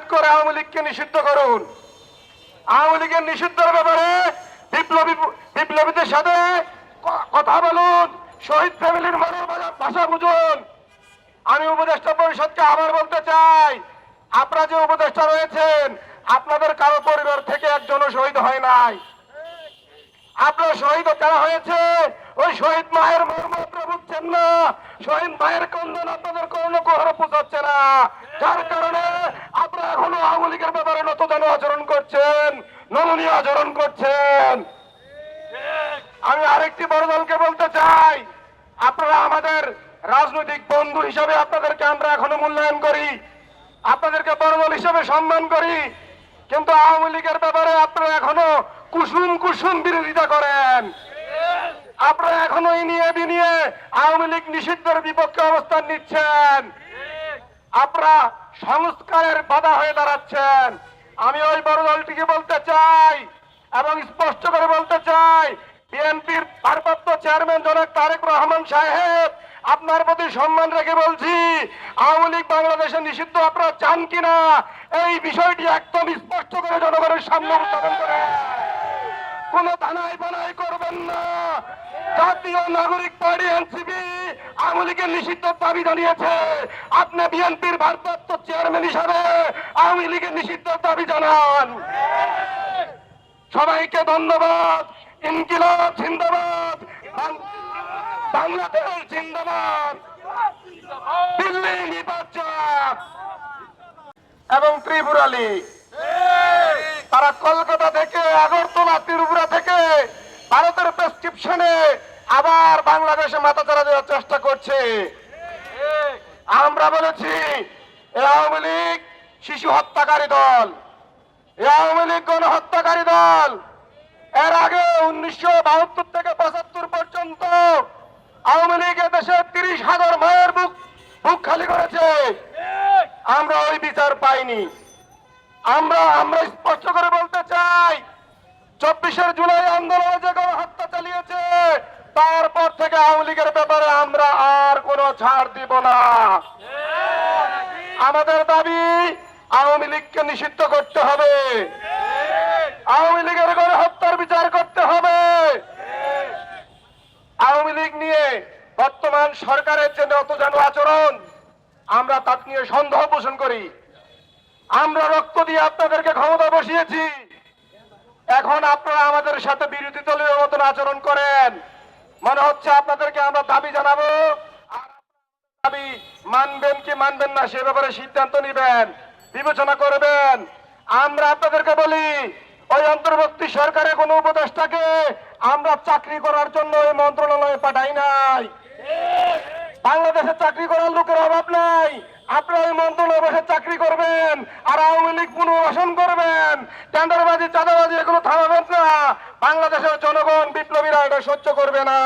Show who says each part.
Speaker 1: শহীদ করে আওয়ামী লীগকে নিষিদ্ধ করুন। আওয়ামী লীগের নিষিদ্ধের ব্যাপারে বিপ্লবী বিপ্লবীদের সাথে কথা বলুন। শহীদ ফ্যামিলির ভাষা- বুঝুন। আমি উপদেষ্টা পরিষদকে আবার বলতে চাই, আপনারা যে উপদেষ্টা রয়েছেন, আপনাদের কারও পরিবার থেকে একজনও শহীদ হয় নাই। আপনার শহীদ যারা হয়েছে? ওই শহীদ মায়ের মর্ম আপনারা বুঝছেন না। শহীদ মায়ের কন্দন আপনাদের কোনো কোহরে পৌঁছাচ্ছে না। যার কারণে আপনারা এখনও আওয়ামী লীগের ব্যাপারে নতজন আচরণ করছেন, নমনীয় আচরণ করছেন। আমি আরেকটি বড় দলকে বলতে চাই। আপনারা আমাদের রাজনৈতিক বন্ধু হিসাবে আপনাদেরকে আমরা এখনও মূল্যায়ন করি। আপনাদেরকে বড় হিসাবে সম্মান করি। কিন্তু আওয়ামী লীগের ব্যাপারে আপনারা এখনও কুসুম কুসুম বিরোধিতা করেন। আপনারা এখনও এই নিয়ে বিনিয়ে আওয়ামী লীগ নিষিদ্ধের বিপক্ষে অবস্থান নিচ্ছেন। আপনারা সংস্কারের বাধা হয়ে দাঁড়াচ্ছেন। আমি ওই বড় দলটিকে বলতে চাই এবং স্পষ্ট করে বলতে চাই, বিএনপির ভারপ্রাপ্ত চেয়ারম্যান জনাব তারেক রহমান সাহেব, আপনার প্রতি সম্মান রেখে বলছি, আওয়ামী লীগ বাংলাদেশে নিষিদ্ধ, আপনারা চান কিনা? এই বিষয়টি একদম স্পষ্ট করে জনগণের সামনে উত্থাপন করে। কোন থানায় বানাই করবেন না। জাতীয় নাগরিক পার্টি, এনসিপি। আওয়ামী লীগের নিষিদ্ধ দাবি জানিয়েছে। আপনি বিএনপির ভারপ্রাপ্ত চেয়ারম্যান হিসাবে আওয়ামী লীগের নিষিদ্ধ দাবি জানান। সবাইকে ধন্যবাদ। ইনকিলাব জিন্দাবাদ। বাংলাদেশ জিন্দাবাদ। দিল্লি নির্বাচন। এবং ত্রিপুরালি তারা কলকাতা থেকে আগরতলা, ত্রিপুরা থেকে ভারতের প্রেসক্রিপশনে আবার বাংলাদেশে মাথা চারা দেওয়ার চেষ্টা করছে। আমরা বলেছি আওয়ামী লীগ শিশু হত্যাকারী দল। আওয়ামী লীগ গণহত্যাকারী দল। এর আগে উনিশশো বাহাত্তর থেকে পঁচাত্তর পর্যন্ত আওয়ামী লীগ দেশে তিরিশ হাজার মায়ের বুক বুক খালি করেছে। আমরা ওই বিচার পাইনি। আমরা আমরা স্পষ্ট করে বলতে চাই, চব্বিশের জুলাই আন্দোলনে যে হত্যা চালিয়েছে তারপর থেকে আওয়ামী লীগের ব্যাপারে আমরা আর কোনো ছাড় দিব না। আমাদের দাবি আওয়ামী লীগকে নিষিদ্ধ করতে হবে। আওয়ামী লীগের করে হত্যার বিচার করতে হবে। আওয়ামী লীগ নিয়ে বর্তমান সরকারের যে নতজানু আচরণ আমরা তাকে নিয়ে সন্দেহ পোষণ করি। আমরা রক্ত দিয়ে আপনাদেরকে ক্ষমতা বসিয়েছি। এখন আপনারা আমাদের সাথে বিরোধী দলীয় মতন আচরণ করেন। মনে হচ্ছে আপনাদেরকে আমরা দাবি জানাব। দাবি মানবেন কি মানবেন না, সে ব্যাপারে সিদ্ধান্ত নেবেন, বিবেচনা করবেন। আমরা আপনাদেরকে বলি, ওই অন্তর্বর্তী সরকারের কোন উপদেষ্টাকে আমরা চাকরি করার জন্য ওই মন্ত্রণালয়ে পাঠাই নাই। বাংলাদেশে চাকরি করার লোকের অভাব নাই। আপনারা ওই মন্ত্রণালয়ে বসে চাকরি করবেন, আর আওয়ামী লীগ পুনর্বাসন করবেন। টেন্ডারবাজি, চাঁদাবাজি, এগুলো থামাবেন না। বাংলাদেশের জনগণ, বিপ্লবীরা এটা সহ্য করবে না।